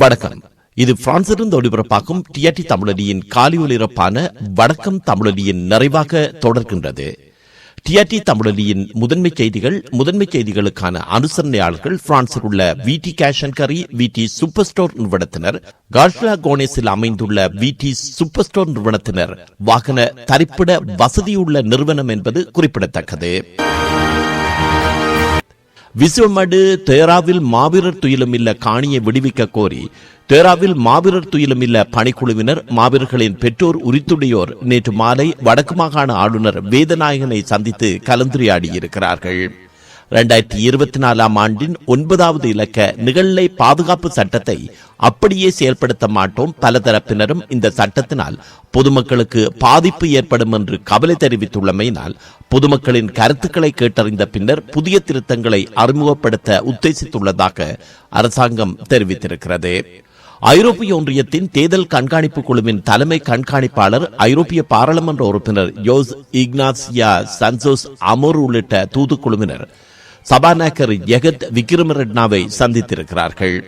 வணக்கம் இது பிரான்சிலிருந்து ஒளிபரப்பாகும் டிஆர்டி தமிழொலியின் காலி ஒலிபரப்பான வணக்கம் தமிழொலியின் நிறைவாக தொடர்கின்றது. டிஆர்டி தமிழொலியின் முதன்மை செய்திகள் முதன்மை செய்திகளுக்கான அனுசரணையாளர்கள் பிரான்சில் உள்ள விடி கேஷ் அண்ட் கரி விடி சூப்பர் ஸ்டோர் நிறுவனத்தினர் கார்ஷ்லா கோனேஸில் அமைந்துள்ள விடி சூப்பர் ஸ்டோர் நிறுவனத்தினர் வாகன தரிப்பிட வசதியுள்ள நிறுவனம் என்பது குறிப்பிடத்தக்கது. விசுவமடு தேராவில் மாவீரர் துயிலுமில்ல காணியை விடுவிக்க கோரி தேராவில் மாவீரர் துயிலுமில்ல பணிக்குழுவினர் மாவீரர்களின் பெற்றோர் உரித்துடையோர் நேற்று மாலை வடக்கு மாகாண ஆளுநர் வேதநாயகனை சந்தித்து கலந்துரையாடியிருக்கிறார்கள். இரண்டாயிரத்தி இருபத்தி நாலாம் ஆண்டின் ஒன்பதாவது இலக்க நிகழ்நிலை பாதுகாப்பு சட்டத்தை அப்படியே செயல்படுத்த மாட்டோம் பல தரப்பினரும் இந்த சட்டத்தினால். பொதுமக்களுக்கு பாதிப்பு ஏற்படும் என்று கவலை தெரிவித்துள்ளமையினால் பொதுமக்களின் கருத்துக்களை கேட்டறிந்த பின்னர் புதிய திருத்தங்களை அறிமுகப்படுத்த உத்தேசித்துள்ளதாக அரசாங்கம் தெரிவித்திருக்கிறது. ஐரோப்பிய ஒன்றியத்தின் தேர்தல் கண்காணிப்பு குழுவின் தலைமை கண்காணிப்பாளர் ஐரோப்பிய பாராளுமன்ற உறுப்பினர் யோஸ் இக்னாசியா சன்சோஸ் அமோர் உள்ளிட்ட தூதுக்குழுவினர் சபாநாயகர் ஜெகத் விக்ரமரெட்னாவை சந்தித்திருக்கிறார்கள்.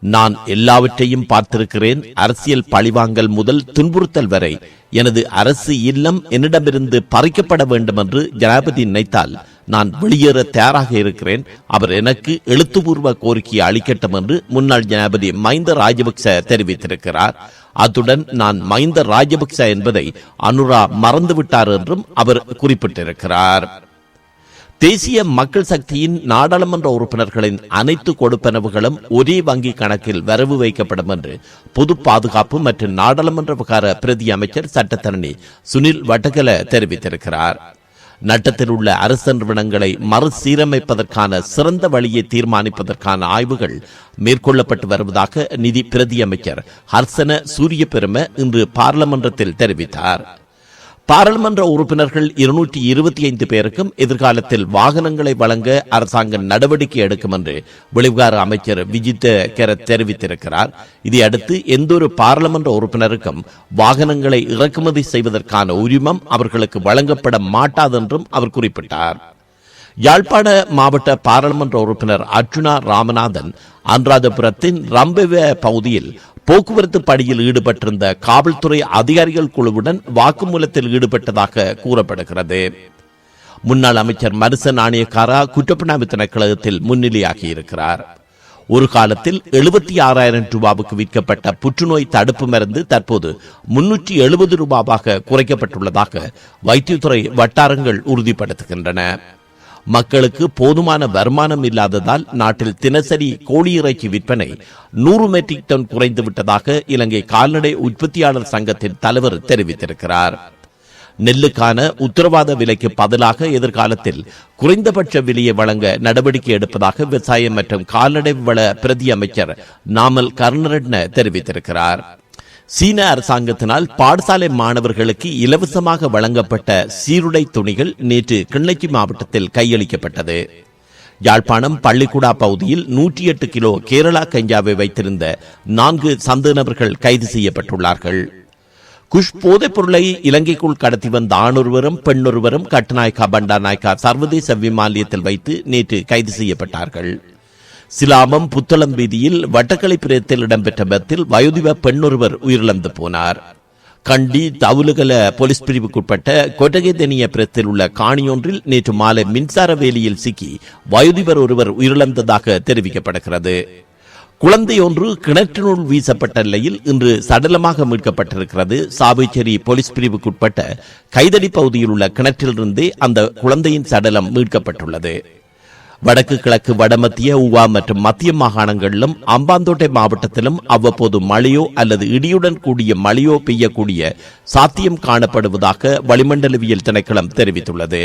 நான் எல்லாவற்றையும் பார்த்திருக்கிறேன். அரசியல் பழிவாங்கல் முதல் துன்புறுத்தல் வரை எனது அரசு இல்லம் என்னிடமிருந்து பறிக்கப்பட வேண்டும் என்று ஜனாபதி நினைத்தால் நான் வெளியேற தயாராக இருக்கிறேன். அவர் எனக்கு எழுத்துப்பூர்வ கோரிக்கையை அளிக்கட்டும் என்று முன்னாள் ஜனாபதி மைந்த ராஜபக்ச தெரிவித்திருக்கிறார். அத்துடன் நான் மைந்த ராஜபக்ச என்பதை அனுரா மறந்துவிட்டார் என்றும் அவர் குறிப்பிட்டிருக்கிறார். தேசிய மக்கள் சக்தியின் நாடாளுமன்ற உறுப்பினர்களின் அனைத்து கொடுப்பனவுகளும் ஒரே வங்கி கணக்கில் வரவு வைக்கப்படும் என்று பொது பாதுகாப்பு மற்றும் நாடாளுமன்ற விவகார பிரதி அமைச்சர் சட்டத்தரணி சுனில் வட்டகல தெரிவித்திருக்கிறார். நட்டத்தில் உள்ள அரசு நிறுவனங்களை மறுசீரமைப்பதற்கான சிறந்த வழியை தீர்மானிப்பதற்கான ஆய்வுகள் மேற்கொள்ளப்பட்டு வருவதாக நிதி பிரதி அமைச்சர் ஹர்சன சூரிய பெரும இன்று பாராளுமன்றத்தில் தெரிவித்தார். பாராளுமன்ற உறுப்பினர்கள் இருநூற்றி இருபத்தி ஐந்து பேருக்கும் எதிர்காலத்தில் வாகனங்களை வழங்க அரசாங்கம் நடவடிக்கை எடுக்கும் என்று வெளிவிகார அமைச்சர் விஜித்த கெரத் தெரிவித்திருக்கிறார். இதையடுத்து எந்தொரு பாராளுமன்ற உறுப்பினருக்கும் வாகனங்களை இறக்குமதி செய்வதற்கான உரிமம் அவர்களுக்கு வழங்கப்பட மாட்டாது என்றும் அவர் குறிப்பிட்டார். யாழ்ப்பாண மாவட்ட பாராளுமன்ற உறுப்பினர் அர்ஜுனா ராமநாதன் அனுராதபுரத்தின் ரம்பவ பகுதியில் போக்குவரத்து பணியில் ஈடுபட்டிருந்த காவல்துறை அதிகாரிகள் குழுவுடன் வாக்குமூலத்தில் ஈடுபட்டதாக கூறப்படுகிறது. முன்னாள் அமைச்சர் மருச நாணயக்காரா குற்றப்புணாவு திணைக்களத்தில் முன்னிலையாகி இருக்கிறார் ஒரு காலத்தில் எழுபத்தி ஆறாயிரம் ரூபாவுக்கு விற்கப்பட்ட புற்றுநோய் தடுப்பு மருந்து தற்போது முன்னூற்றி எழுபது ரூபாவாக குறைக்கப்பட்டுள்ளதாக வைத்தியத்துறை வட்டாரங்கள் உறுதிப்படுத்துகின்றன. மக்களுக்கு போதுமான வருமானம் இல்லாததால் நாட்டில் தினசரி கோழி இறைச்சி விற்பனை நூறு மெட்ரிக் டன் குறைந்து விட்டதாக இலங்கை கால்நடை உற்பத்தியாளர் சங்கத்தின் தலைவர் தெரிவித்திருக்கிறார். நெல்லுக்கான உத்தரவாத விலைக்கு பதிலாக எதிர்காலத்தில் குறைந்தபட்ச விலையை வழங்க நடவடிக்கை எடுப்பதாக விவசாயம் மற்றும் கால்நடை வள பிரதி அமைச்சர் நாமல் கருணரட்ன தெரிவித்திருக்கிறார். சீன அரசாங்கத்தினால் பாடசாலை மாணவர்களுக்கு இலவசமாக வழங்கப்பட்ட சீருடை துணிகள் நேற்று கிள்ளச்சி மாவட்டத்தில் கையளிக்கப்பட்டது. யாழ்ப்பாணம் பள்ளிக்குடா பகுதியில் நூற்றி எட்டு கிலோ கேரளா கஞ்சாவை வைத்திருந்த நான்கு சந்தேகநபர்கள் கைது செய்யப்பட்டுள்ளார்கள். குஷ் போதைப் பொருளை இலங்கைக்குள் கடத்தி வந்த ஆணொருவரும் பெண்ணொருவரும் கட்டுநாயக்கா பண்டாநாயக்கா சர்வதேச விமானியத்தில் வைத்து நேற்று கைது செய்யப்பட்டார்கள். சிலாமம் புத்தளம் வீதியில் வட்டக்கலை பிரேத்தில் இடம்பெற்ற விபத்தில் வயோதிப பெண்ணொருவர் உயிரிழந்து போனார். கண்டி தவுலுகல போலீஸ் பிரிவுக்குட்பட்ட கொட்டகைதனிய பிரத்தில் உள்ள காணியொன்றில் நேற்று மாலை மின்சார வேலியில் சிக்கி வயோதிபர் ஒருவர் உயிரிழந்ததாக தெரிவிக்கப்படுகிறது. குழந்தை ஒன்று கிணற்றினுள் வீசப்பட்ட நிலையில் இன்று சடலமாக மீட்கப்பட்டிருக்கிறது. சாவிச்சேரி போலீஸ் பிரிவுக்குட்பட்ட கைதடி பகுதியில் உள்ள கிணற்றிலிருந்தே அந்த குழந்தையின் சடலம் மீட்கப்பட்டுள்ளது. வடக்கு கிழக்கு வடமத்திய உவா மற்றும் மத்திய மாகாணங்களிலும் அம்பாந்தோட்டை மாவட்டத்திலும் அவ்வப்போது மழையோ அல்லது இடியுடன் கூடிய மழையோ பெய்யக்கூடிய சாத்தியம் காணப்படுவதாக வளிமண்டலவியல் திணைக்களம் தெரிவித்துள்ளது.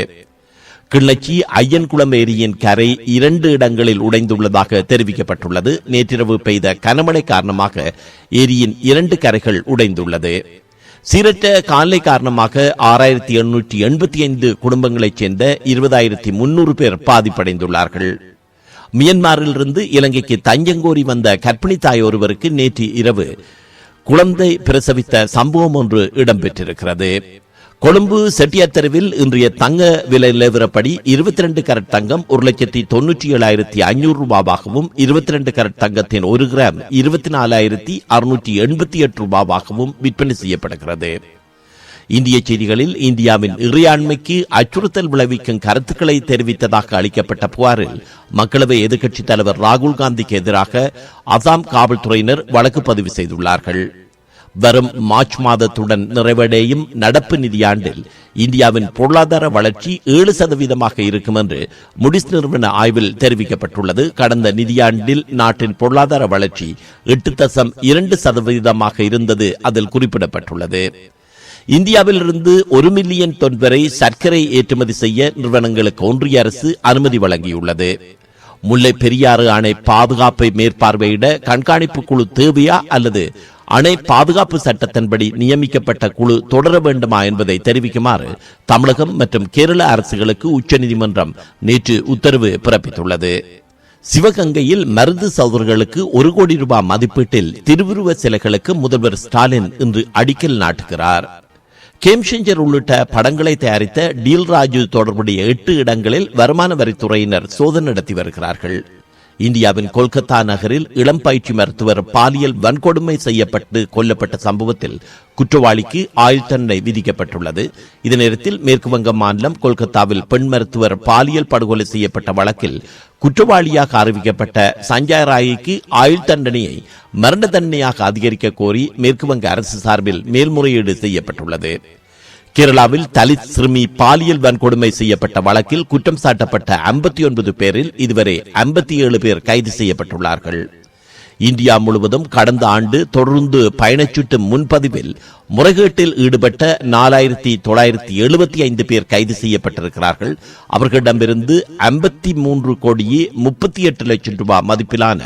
கிள்ளச்சி ஐயன்குளம் ஏரியின் கரை இரண்டு இடங்களில் உடைந்துள்ளதாக தெரிவிக்கப்பட்டுள்ளது. நேற்றிரவு பெய்த கனமழை காரணமாக ஏரியின் இரண்டு கரைகள் உடைந்துள்ளது. சீரற்ற காலை காரணமாக ஆறாயிரத்தி எண்ணூற்றி எண்பத்தி ஐந்து குடும்பங்களைச் சேர்ந்த இருபதாயிரத்தி முன்னூறு பேர் பாதிப்படைந்துள்ளார்கள். மியன்மாரிலிருந்து இலங்கைக்கு தஞ்சங்கோரி வந்த கர்ப்பிணி தாய் ஒருவருக்கு நேற்று இரவு குழந்தை பிரசவித்த சம்பவம் ஒன்று இடம்பெற்றிருக்கிறது. கொழும்பு செட்டியார் தெருவில் இன்றைய தங்க விலை நிலவரப்படி இருபத்தி ரெண்டு கரட் தங்கம் ஒரு லட்சத்தி தொன்னூற்றி ஏழாயிரத்தி ஐநூறு ரூபாவாகவும் இருபத்தி ரெண்டு கரட் தங்கத்தின் ஒரு கிராம் இருபத்தி நாலாயிரத்தி அறுநூற்றி எண்பத்தி எட்டு ரூபாவாகவும் விற்பனை செய்யப்படுகிறது. இந்திய செய்திகளில் இந்தியாவின் இறையாண்மைக்கு அச்சுறுத்தல் விளைவிக்கும் கருத்துக்களை தெரிவித்ததாக அளிக்கப்பட்ட புகாரில் மக்களவை எதிர்க்கட்சித் தலைவர் ராகுல் காந்திக்கு எதிராக அசாம் காவல்துறையினர் வழக்கு பதிவு செய்துள்ளார்கள். வரும் மார்ச் மாதத்துடன் நிறைவடையும் நடப்பு நிதியாண்டில் இந்தியாவின் பொருளாதார வளர்ச்சி ஏழு சதவீதமாக இருக்கும் என்று முடிஸ் நிறுவன ஆய்வில் தெரிவிக்கப்பட்டுள்ளது. கடந்த நிதியாண்டில் நாட்டின் பொருளாதார வளர்ச்சி எட்டு தசம் இரண்டு சதவீதமாக இருந்தது அதில் குறிப்பிடப்பட்டுள்ளது. இந்தியாவிலிருந்து ஒரு மில்லியன் தொன் வரை சர்க்கரை ஏற்றுமதி செய்ய நிறுவனங்களுக்கு ஒன்றிய அரசு அனுமதி வழங்கியுள்ளது. முல்லை பெரியாறு அணை பாதுகாப்பை மேற்பார்வையிட கண்காணிப்பு குழு தேவையா அல்லது அணை பாதுகாப்பு சட்டத்தின்படி நியமிக்கப்பட்ட குழு தொடர வேண்டுமா என்பதை தெரிவிக்குமாறு தமிழகம் மற்றும் கேரள அரசுகளுக்கு உச்சநீதிமன்றம் நேற்று உத்தரவு பிறப்பித்துள்ளது. சிவகங்கையில் மருது சகோதரர்களுக்கு ஒரு கோடி ரூபாய் மதிப்பீட்டில் திருவுருவ சிலைகளுக்கு முதல்வர் ஸ்டாலின் இன்று அடிக்கல் நாட்டுகிறார். கேம்ஷெஞ்சர் உள்ளிட்ட படங்களை தயாரித்த டீல் ராஜு தொடர்புடைய எட்டு இடங்களில் வருமான வரித்துறையினர் சோதனை நடத்தி வருகிறார்கள். இந்தியாவின் கொல்கத்தா நகரில் இளம் பயிற்சி மருத்துவர் பாலியல் வன்கொடுமை செய்யப்பட்டு கொல்லப்பட்ட சம்பவத்தில் குற்றவாளிக்கு ஆயுள் தண்டனை விதிக்கப்பட்டுள்ளது. இதே நேரத்தில் மேற்கு வங்க மாநிலம் கொல்கத்தாவில் பெண் மருத்துவர் பாலியல் படுகொலை செய்யப்பட்ட வழக்கில் குற்றவாளியாக அறிவிக்கப்பட்ட சஞ்சய் ராய்க்கு ஆயுள் தண்டனையை மரண தண்டனையாக அதிகரிக்க கோரி மேற்கு வங்க அரசு சார்பில் மேல்முறையீடு செய்யப்பட்டுள்ளது. கேரளாவில் தலித் சிறுமி பாலியல் வன்கொடுமை செய்யப்பட்ட வழக்கில் குற்றம் சாட்டப்பட்ட ஐம்பத்தி ஒன்பது பேரில் இதுவரை ஐம்பத்தி ஏழு பேர் கைது செய்யப்பட்டுள்ளார்கள். இந்தியா முழுவதும் கடந்த ஆண்டு தொடர்ந்து பயணச்சீட்டு முன்பதிவில் முறைகேட்டில் ஈடுபட்ட நாலாயிரத்தி தொள்ளாயிரத்தி எழுபத்தி ஐந்து பேர் கைது செய்யப்பட்டிருக்கிறார்கள். அவர்களிடமிருந்து ஐம்பத்தி மூன்று கோடியே முப்பத்தி எட்டு லட்சம் ரூபாய் மதிப்பிலான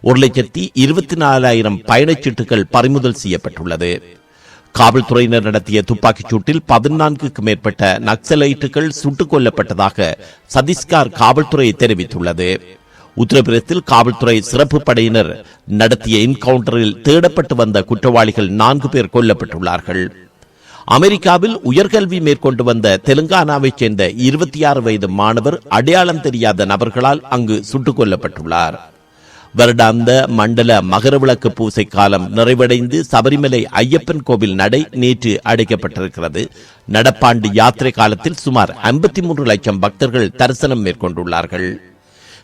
ஒரு லட்சத்தி இருபத்தி நாலாயிரம் பயணச்சீட்டுகள் பறிமுதல் செய்யப்பட்டுள்ளது. காவல்துறையினர் நடத்திய துப்பாக்கிச் சூட்டில் பதினான்குக்கு மேற்பட்ட நக்சலைட்டுகள் சுட்டுக் கொல்லப்பட்டதாக சதீஸ்கார் காவல்துறை தெரிவித்துள்ளது. உத்தரப்பிரதேசத்தில் காவல்துறை சிறப்பு படையினர் நடத்திய என்கவுண்டரில் தேடப்பட்டு வந்த குற்றவாளிகள் நான்கு பேர் கொல்லப்பட்டுள்ளார்கள். அமெரிக்காவில் உயர்கல்வி மேற்கொண்டு வந்த தெலுங்கானாவைச் சேர்ந்த இருபத்தி ஆறு வயது மாணவர் அடையாளம் தெரியாத நபர்களால் அங்கு சுட்டுக் கொல்லப்பட்டுள்ளார். வருடாந்த மண்டல மகரவிளக்கு பூசை காலம் நிறைவடைந்து சபரிமலை ஐயப்பன் கோவில் நடை நேற்று அடைக்கப்பட்டிருக்கிறது. நடப்பாண்டு யாத்திரை காலத்தில் சுமார் ஐம்பத்தி மூன்று லட்சம் பக்தர்கள் தரிசனம் மேற்கொண்டுள்ளார்கள்.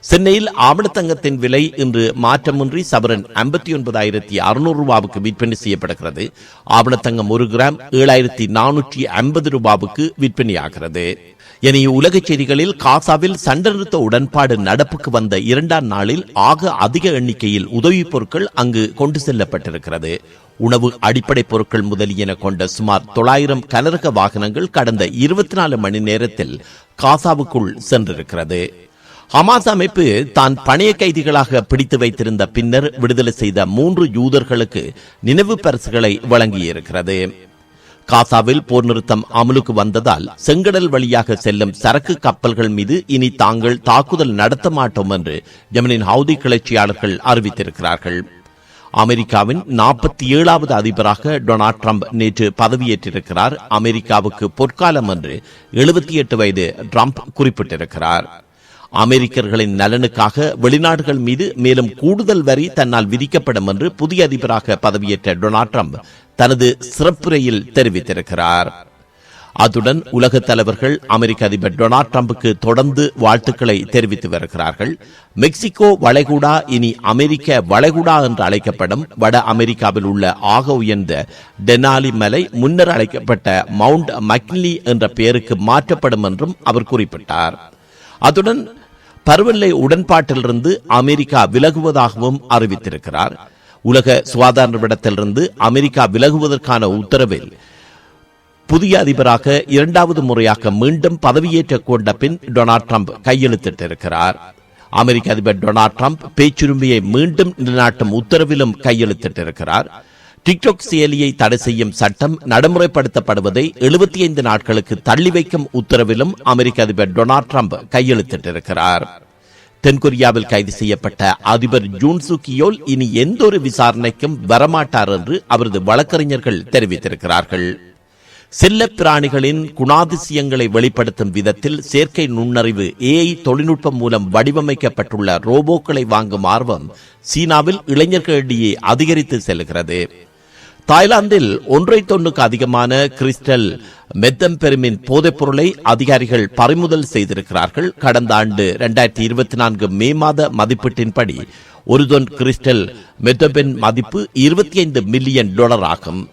சென்னையில் ஆவணத்தங்கத்தின் விலை இன்று மாற்றமின்றி சவரன் ஐம்பத்தி ஒன்பதாயிரத்தி அறுநூறு ரூபாவுக்கு விற்பனை செய்யப்படுகிறது. ஆவணத்தங்கம் ஒரு கிராம் ஏழாயிரத்தி நானூற்றி ஐம்பது ரூபாவுக்கு விற்பனையாகிறது. இனி உலகச் செய்திகளில் காசாவில் சண்டை நிறுத்த உடன்பாடு நடப்புக்கு வந்த இரண்டாம் நாளில் ஆக அதிக எண்ணிக்கையில் உதவிப் பொருட்கள் அங்கு கொண்டு செல்லப்பட்டிருக்கிறது. உணவு அடிப்படை பொருட்கள் முதலியன கொண்ட சுமார் தொள்ளாயிரம் கனரக வாகனங்கள் கடந்த இருபத்தி நாலு மணி நேரத்தில் காசாவுக்குள் சென்றிருக்கிறது. ஹமாஸ் அமைப்பு தான் பணைய கைதிகளாக பிடித்து வைத்திருந்த பின்னர் விடுதலை செய்த மூன்று யூதர்களுக்கு நினைவு பரிசுகளை வழங்கியிருக்கிறது. காசாவில் போர் நிறுத்தம் அமலுக்கு வந்ததால் செங்கடல் வழியாக செல்லும் சரக்கு கப்பல்கள் மீது இனி தாங்கள் தாக்குதல் நடத்த மாட்டோம் என்று ஜெமனின் ஹவுதி கிளர்ச்சியாளர்கள் அறிவித்திருக்கிறார்கள். அமெரிக்காவின் நாற்பத்தி ஏழாவது அதிபராக டொனால்ட் ட்ரம்ப் நேற்று பதவியேற்றிருக்கிறார். அமெரிக்காவுக்கு பொற்காலம் என்று எழுபத்தி எட்டு வயது ட்ரம்ப் குறிப்பிட்டிருக்கிறார். அமெரிக்கர்களின் நலனுக்காக வெளிநாடுகள் மீது மேலும் கூடுதல் வரி தன்னால் விதிக்கப்படும் என்று புதிய அதிபராக பதவியேற்ற டொனால்ட் ட்ரம்ப் தனது சிறப்புரையில் தெரிவித்திருக்கிறார். அத்துடன் உலக தலைவர்கள் அமெரிக்க அதிபர் டொனால்ட் ட்ரம்புக்கு தொடர்ந்து வாழ்த்துக்களை தெரிவித்து வருகிறார்கள். மெக்சிகோ வளைகுடா இனி அமெரிக்க வளைகுடா என்று அழைக்கப்படும் வட அமெரிக்காவில் உள்ள ஆக உயர்ந்த டெனாலி மலை முன்னர் அழைக்கப்பட்ட மவுண்ட் மக்லி என்ற பெயருக்கு மாற்றப்படும் என்றும் அவர் குறிப்பிட்டார். அத்துடன் பருவநிலை உடன்பாட்டிலிருந்து அமெரிக்கா விலகுவதாகவும் அறிவித்திருக்கிறார். உலக சுகாதார நிறுவனத்திலிருந்து அமெரிக்கா விலகுவதற்கான உத்தரவில் புதிய அதிபராக இரண்டாவது முறையாக மீண்டும் பதவியேற்ற கொண்ட பின் டொனால்ட் ட்ரம்ப் கையெழுத்திட்டிருக்கிறார். அமெரிக்க அதிபர் டொனால்ட் ட்ரம்ப் பேச்சுரிமையை மீண்டும் நிலைநாட்டும் உத்தரவிலும் கையெழுத்திட்டிருக்கிறார். டிக்டாக் செயலியை தடை செய்யும் சட்டம் நடைமுறைப்படுத்தப்படுவதை எழுபத்தி ஐந்து நாட்களுக்கு தள்ளி வைக்கும் உத்தரவிலும் அமெரிக்க அதிபர் டொனால்ட் ட்ரம்ப் கையெழுத்திட்டிருக்கிறார். தென்கொரியாவில் கைது செய்யப்பட்ட அதிபர் ஜூன் சுக்கியோல் இனி எந்த ஒரு விசாரணைக்கும் வரமாட்டார் என்று அவரது வழக்கறிஞர்கள் தெரிவித்திருக்கிறார்கள். செல்ல பிராணிகளின் குணாதிசயங்களை வெளிப்படுத்தும் விதத்தில் செயற்கை நுண்ணறிவு ஏஐ தொழில்நுட்பம் மூலம் வடிவமைக்கப்பட்டுள்ள ரோபோக்களை வாங்கும் ஆர்வம் சீனாவில் இளைஞர்களிடையே அதிகரித்து செல்கிறது. தாய்லாந்தில் ஒன்றை தொன்னுக்கு அதிகமான கிறிஸ்டல் மெத்தம்பெருமின் போதைப் பொருளை அதிகாரிகள் பறிமுதல் செய்திருக்கிறார்கள். கடந்த ஆண்டு இரண்டாயிரத்தி இருபத்தி நான்கு மே மாத மதிப்பீட்டின்படி ஒரு தொன் கிறிஸ்டல் மெத்தபென் மதிப்பு இருபத்தி ஐந்து மில்லியன் டாலர் ஆகும்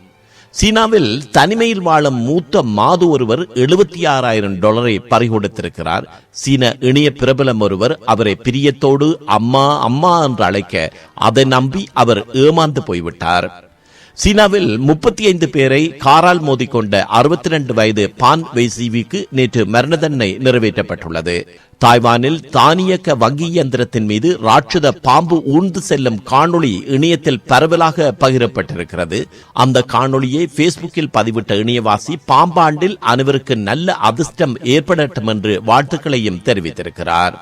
சீனாவில் தனிமையில் வாழும் மூத்த மாது ஒருவர் எழுபத்தி ஆறாயிரம் டாலரை பறிகொடுத்திருக்கிறார். சீன இணைய பிரபலம் ஒருவர் அவரை பிரியத்தோடு அம்மா அம்மா என்று அழைக்க அதை நம்பி அவர் ஏமாந்து போய்விட்டார். சீனாவில் முப்பத்தி ஐந்து பேரை காரால் மோதிக்கொண்ட அறுபத்தி ரெண்டு வயது பான் வெய்சிவிக்கு நேற்று மரண தண்டனை நிறைவேற்றப்பட்டுள்ளது. தாய்வானில் தானியக்க வங்கி இயந்திரத்தின் மீது ராட்சத பாம்பு ஊர்ந்து செல்லும் காணொளி இணையத்தில் பரவலாக பகிரப்பட்டிருக்கிறது. அந்த காணொளியை பேஸ்புக்கில் பதிவிட்ட இணையவாசி பாம்பாண்டில் அனைவருக்கு நல்ல அதிர்ஷ்டம் ஏற்படட்டும் என்று வாழ்த்துக்களையும் தெரிவித்திருக்கிறார்.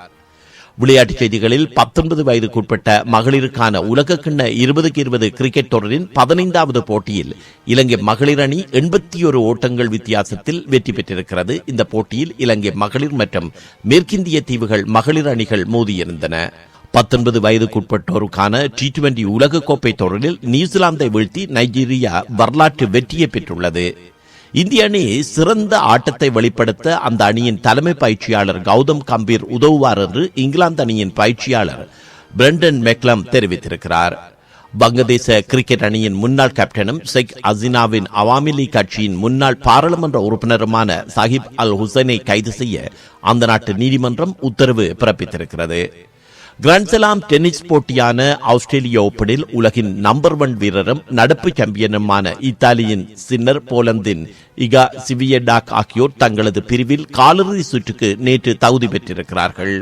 விளையாட்டுச் செய்திகளில் பத்தொன்பது வயதுக்குட்பட்ட மகளிருக்கான உலகக்கிண்ண இருபதுக்கு இருபது கிரிக்கெட் தொடரின் பதினைந்தாவது போட்டியில் இலங்கை மகளிர் அணி எண்பத்தி ஒரு ஓட்டங்கள் வித்தியாசத்தில் வெற்றி பெற்றிருக்கிறது. இந்த போட்டியில் இலங்கை மகளிர் மற்றும் மேற்கிந்திய தீவுகள் மகளிர் அணிகள் மோதியிருந்தன. பத்தொன்பது வயதுக்குட்பட்டோருக்கான டி டுவெண்டி உலகக்கோப்பை தொடரில் நியூசிலாந்தை வீழ்த்தி நைஜீரியா வரலாற்று வெற்றியை பெற்றுள்ளது. இந்திய அணி சிறந்த ஆட்டத்தை வெளிப்படுத்த அந்த அணியின் தலைமை பயிற்சியாளர் கௌதம் கம்பீர் உதவுவார் என்று இங்கிலாந்து அணியின் பயிற்சியாளர் பிரண்டன் மெக்லம் தெரிவித்திருக்கிறார். வங்கதேச கிரிக்கெட் அணியின் முன்னாள் கேப்டனும் ஷேக் அசினாவின் அவாமி லீக் கட்சியின் முன்னாள் பாராளுமன்ற உறுப்பினருமான சாஹிப் அல் ஹுசைனை கைது செய்ய அந்த நாட்டு நீதிமன்றம் உத்தரவு பிறப்பித்திருக்கிறது. கிராண்ட்ஸ்லாம் டென்னிஸ் போட்டியான ஆஸ்திரேலிய ஓப்பனில் உலகின் நம்பர் ஒன் வீரரும் நடப்பு சாம்பியனுமான இத்தாலியின் சின்னர் போலந்தின் இகா சிவியடாக் ஆகியோர் தங்களது பிரிவில் காலிறுதி சுற்றுக்கு நேற்று தகுதி பெற்றிருக்கிறார்கள்.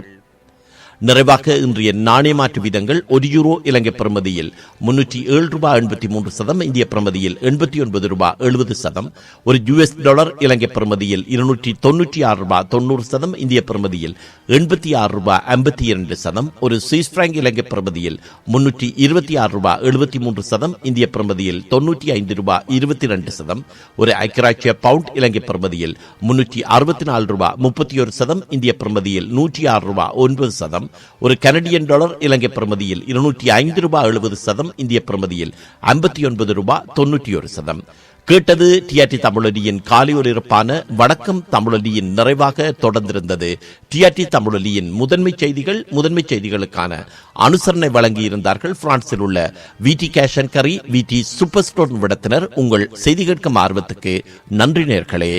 நிறைவாக இன்றைய நாணய மாற்று வீதங்கள் ஒரு யூரோ இலங்கை பிரமதியில் முன்னூற்றி ஏழு ரூபாய் எண்பத்தி மூன்று சதம் இந்திய பிரமதியில் எண்பத்தி ஒன்பது ரூபாய் எழுபது சதம் ஒரு யுஎஸ் டாலர் இலங்கை பிரமதியில் இருநூற்றி தொன்னூற்றி ஆறு ரூபாய் தொண்ணூறு சதம் இந்திய பிரமதியில் எண்பத்தி ஆறு ரூபாய் ஐம்பத்தி இரண்டு சதம் ஒரு சுவிஸ் பிராங்க் இலங்கை பிரமதியில் முன்னூற்றி இருபத்தி ஆறு ரூபாய் எழுபத்தி மூன்று சதம் இந்திய பிரமதியில் தொன்னூற்றி ஐந்து ரூபாய் இருபத்தி ரெண்டு சதம் ஒரு ஐக்கியராட்சிய பவுண்ட் இலங்கை பிரமதியில் முன்னூற்றி அறுபத்தி நாலு ரூபாய் முப்பத்தி ஒரு சதம் இந்திய பிரமதியில் நூற்றி ஆறு ரூபாய் ஒன்பது சதம் ஒரு கனடியன் டாலர் இலங்கை பிரமதியில் இருநூற்றி ஐந்து ரூபாய் எழுபது சதம் இந்திய பிரமதியில் ஐம்பத்தி ஒன்பது ரூபாய் தொன்னூற்றி ஒரு சதம். கேட்டது டிஆர்டி தமிழொலியின் காலை ஒலிபரப்பான வணக்கம் தமிழொலியின் நிறைவாக தொடர்ந்திருந்தது. டிஆர்டி தமிழொலியின் முதன்மை செய்திகள் முதன்மை செய்திகளுக்கான அனுசரணை வழங்கியிருந்தார்கள் பிரான்சில் உள்ள வி டி கேஷன் கரி விடி சூப்பர் ஸ்டோர் விடத்தினர். உங்கள் செய்தி கேட்கும் ஆர்வத்துக்கு நன்றி நேர்களே.